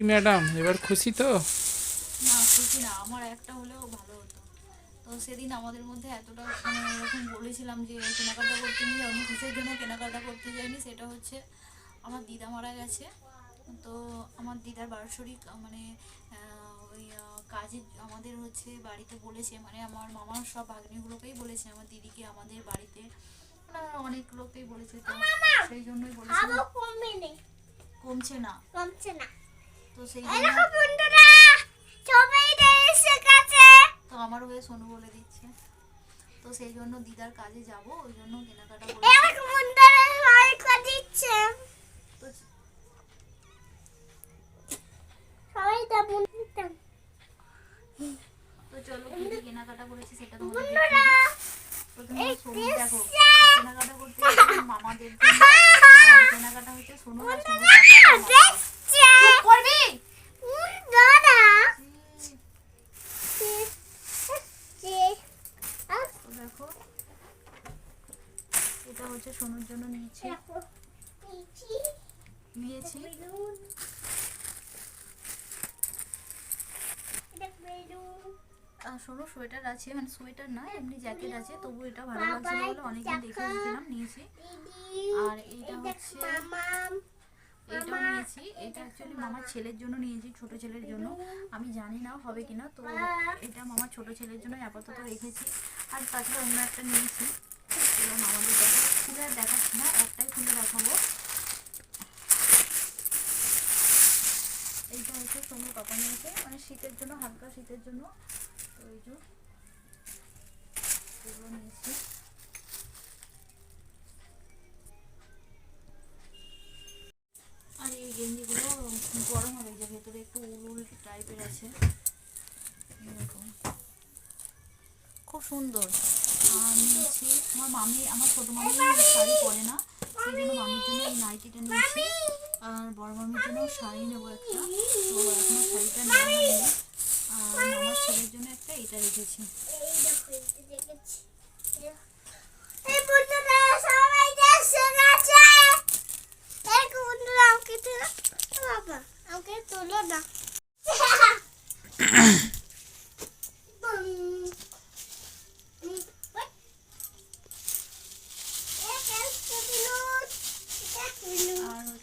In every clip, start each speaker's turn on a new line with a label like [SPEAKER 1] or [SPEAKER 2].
[SPEAKER 1] Madam? এবার খুশি তো?
[SPEAKER 2] না খুশি না। আমার একটা হলেও ভালো হতো। তো সেদিন আমাদের মধ্যে এতটা মানে এরকম বলেছিলাম যে কেনাকাটা করতে নিয়ে আমি কিসের জন্য কেনাকাটা করতে যাইনি সেটা হচ্ছে আমার দিদা মারা গেছে। তো আমার দিদার বার্ষরিক মানে ওই কাজে আমাদের হচ্ছে বাড়িতে বলেছে মানে আমার মামার সব ভাগ্নিগুলোকেই বলেছে আমার দিদিকে আমাদের বাড়িতে। অনেক লোকেই বলেছে তো সেই জন্যই বলেছে। কমছে না।
[SPEAKER 3] কমছে না।
[SPEAKER 2] তো সেই
[SPEAKER 3] বন্ধুরা
[SPEAKER 2] তো আমার হয়ে সোনু বলে দিচ্ছে। তো সেই জন্য দিদার কাজে যাব ওই জন্য কেনাকাটা
[SPEAKER 3] দিচ্ছে।
[SPEAKER 2] তো চলো কেনাকাটা করেছি সেটা তোমাদের প্রথমে সোনু দেখো কেনাকাটা করতে মামাদের কেনাকাটা হচ্ছে সোনু আর সোনুর কাকা আর আমার।
[SPEAKER 3] দেখছে
[SPEAKER 2] চুপ করবি
[SPEAKER 3] দাদা
[SPEAKER 2] তো দেখো এটা হচ্ছে সোনুর জন্য নিয়েছি। নিয়েছি। আর সোয়েটার আছে মানে সোয়েটার না এমনি জ্যাকেট আছে তবু এটা ভালো লাগছিল বলে অনেকদিন দেখে দিয়েছিলাম নিয়েছি। আর এইটা হচ্ছে এইটাও নিয়েছি। এটা অ্যাকচুয়ালি মামার ছেলের জন্য নিয়েছি ছোট ছেলের জন্য। আমি জানি না হবে কিনা তো এটা মামার ছোট ছেলের জন্য আপাতত রেখেছি। আর তাছাড়া অন্য একটা নিয়েছি এবার মামাদের দেখা খুলে আর দেখাচ্ছি না, একটাই খুলে দেখাবো। এইটা হচ্ছে সোনু পাপা নিয়েছে। মানে শীতের জন্য, হালকা শীতের জন্য। নিয়েছি। আর এই গেঞ্জিগুলো গরম হবে যে ভেতরে একটু উল উল টাইপের আছে। এরকম খুব সুন্দর। নিয়েছি আমার মামি, আমার ছোটো মামি শাড়ি পরে না, সেই জন্য মামির জন্য এই নাইটিটা নিয়েছি। আর বড় মামির জন্য শাড়ি নেব একটা। তো এখনও শাড়িটা নেওয়া আর আমার ছেলের জন্য একটা এটা রেখেছি।
[SPEAKER 3] আমাকে তুলো না।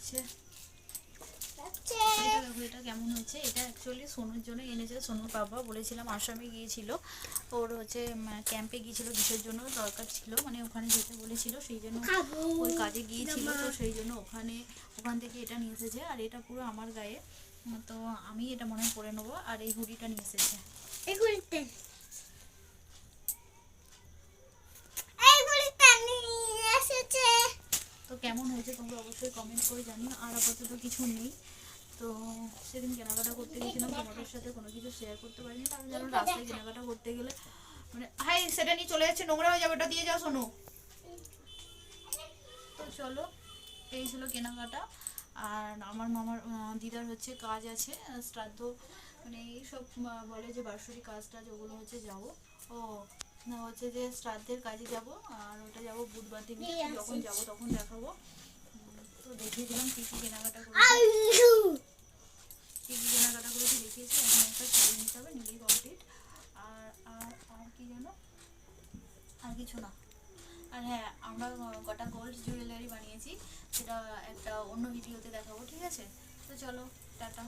[SPEAKER 2] হচ্ছে? এটা দেখো এটা কেমন হচ্ছে? এটা অ্যাকচুয়ালি সোনুর জন্য এনেছে সোনুর বাবা বলেছিলাম আসামে গিয়েছিল। ওর হচ্ছে ক্যাম্পে গিয়েছিল কিসের জন্য? দরকার ছিল মানে ওখানে যেতে বলেছিল সেই জন্য ওই কাজে গিয়েছিল তো সেই জন্য ওখানে ওখান থেকে এটা নিয়ে এসেছে আর এটা পুরো আমার গায়ে। তো আমি এটা মনে পরে নেব আর এই হুডিটা নিয়ে এসেছে
[SPEAKER 3] এগুলিতে এইগুলিতে নিয়ে এসেছে
[SPEAKER 2] তো কেমন হয়েছে তোমরা অবশ্যই কমেন্ট করে জানিও। আর আপাতত কিছু নেই। তো সেদিন কেনাকাটা করতে গেছিলাম তোমাদের সাথে কোনো কিছু শেয়ার করতে পারিনি। কারণ যেন রাস্তায় কেনাকাটা করতে গেলে মানে হাই সেটা নিয়ে চলে যাচ্ছে নোংরা হয়ে যাবে ওটা দিয়ে যাও শোনো। তো চলো এই ছিল কেনাকাটা। আর আমার মামার দিদার হচ্ছে কাজ আছে শ্রাদ্ধ মানে এইসব বলে যে বার্ষরিক কাজ টাজ ওগুলো হচ্ছে যাব। ও হচ্ছে যে শ্রাদ্ধের কাজে যাব আর ওটা যাব বুধবার দিন যখন যাব তখন দেখাবো। তো দেখিয়ে দিলাম কী কী কেনাকাটা করেছি। কী কী কেনাকাটা করেছি দেখিয়েছি এখন একটা শাড়ি নিতে হবে নিলেই কমপ্লিট আর আর আর কি যেন আর কিছু না। আর হ্যাঁ আমরা কটা গোল্ড জুয়েলারি বানিয়েছি সেটা একটা অন্য ভিডিওতে দেখাবো ঠিক আছে? তো চলো টাটা।